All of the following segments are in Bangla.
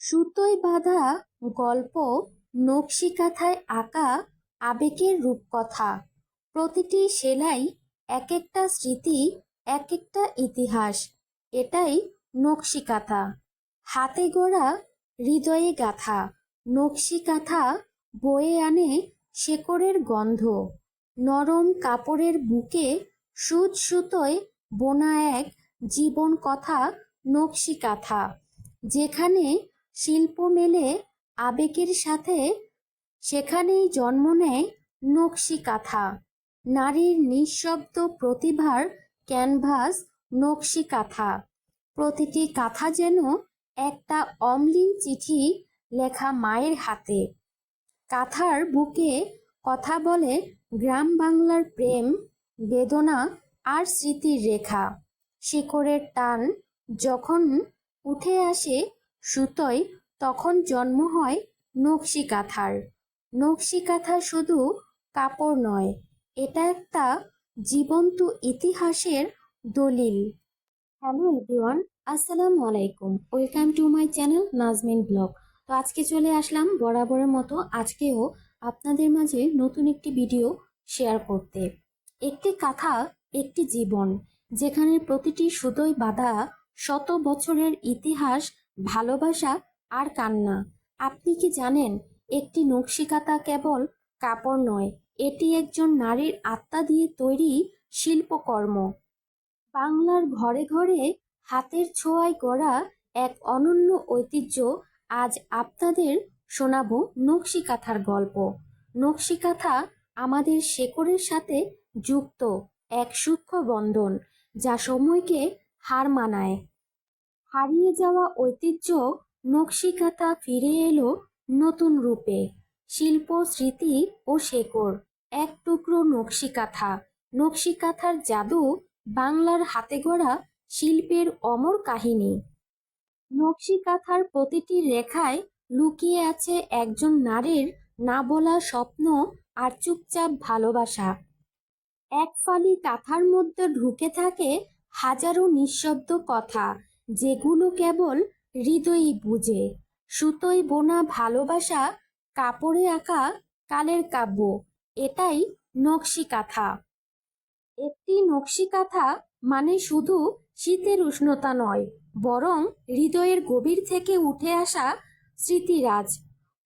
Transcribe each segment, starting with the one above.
সুতোয় বাঁধা গল্প নকশি কাঁথায় আঁকা আবেগের রূপকথা। প্রতিটি সেলাই এক একটা স্মৃতি এক একটা ইতিহাস। এটাই নকশি কাঁথা হাতে গড়া হৃদয়ে গাথা। নকশি কাঁথা বয়ে আনে শেকড়ের গন্ধ। নরম কাপড়ের বুকে সুচ সুতোয় বোনা এক জীবন কথা নকশি কাঁথা যেখানে শিল্প মেলে আবেগের সাথে, সেখানেই জন্ম নেয় নকশি কাঁথা। নারীর নিঃশব্দ প্রতিভার ক্যানভাস নকশি কাঁথা। প্রতিটি কাঁথা যেন একটা অম্লিন চিঠি লেখা মায়ের হাতে। কাঁথার বুকে কথা বলে গ্রাম বাংলার প্রেম, বেদনা আর স্মৃতির রেখা। শিকড়ের টান যখন উঠে আসে সুতোয় তখন জন্ম হয় নকশি কাঁথার। নকশি কাঁথা শুধু কাপড় নয়, এটা একটা জীবন্ত ইতিহাসের দলিল। হ্যালো এভরিওয়ান, আসসালামু আলাইকুম। Welcome to my channel Nazmin blog. তো আজকে চলে আসলাম বরাবরের মতো আজকেও আপনাদের মাঝে নতুন একটি ভিডিও শেয়ার করতে। একটি কাঁথা, একটি জীবন, যেখানে প্রতিটি সুতোয় বাঁধা শত বছরের ইতিহাস ভালোবাসা আর কান্না। আপনি কি জানেন, একটি নকশিকাতা কেবল কাপড় নয়, এটি একজন নারীর আত্মা দিয়ে তৈরি শিল্পকর্ম। বাংলার ঘরে ঘরে হাতের ছোঁয়ায় গড়া এক অনন্য ঐতিহ্য আজ আপনাদের শোনাবো নকশি কাঁথার গল্প। নকশি কাঁথা আমাদের শেকড়ের সাথে যুক্ত এক সূক্ষ্ম বন্ধন যা সময়কে হার মানায়। হারিয়ে যাওয়া ঐতিহ্য নকশি কাঁথা ফিরে এলো নতুন রূপে। শিল্প, স্মৃতি ও শেকড়, এক টুকরো নকশি নকশিকাথার জাদু বাংলার হাতে গড়া শিল্পের অমর কাহিনী। নকশিকাথার প্রতিটি রেখায় লুকিয়ে আছে একজন নারীর না বলা স্বপ্ন আর চুপচাপ ভালোবাসা। এক ফালি কাঁথার মধ্যে ঢুকে থাকে হাজারো নিঃশব্দ কথা। যেগুলো কেবল হৃদয়ই বুঝে। সুতোয় বোনা ভালোবাসা, কাপড়ে আঁকা কালের কাব্য, এটাই নকশি কাঁথা একটি নকশি কাঁথা মানে শুধু শীতের উষ্ণতা নয়, বরং হৃদয়ের গভীর থেকে উঠে আসা স্মৃতিরাজ।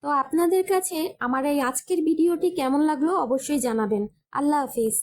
তো আপনাদের কাছে আমার এই আজকের ভিডিওটি কেমন লাগল অবশ্যই জানাবেন। আল্লাহ হাফিজ।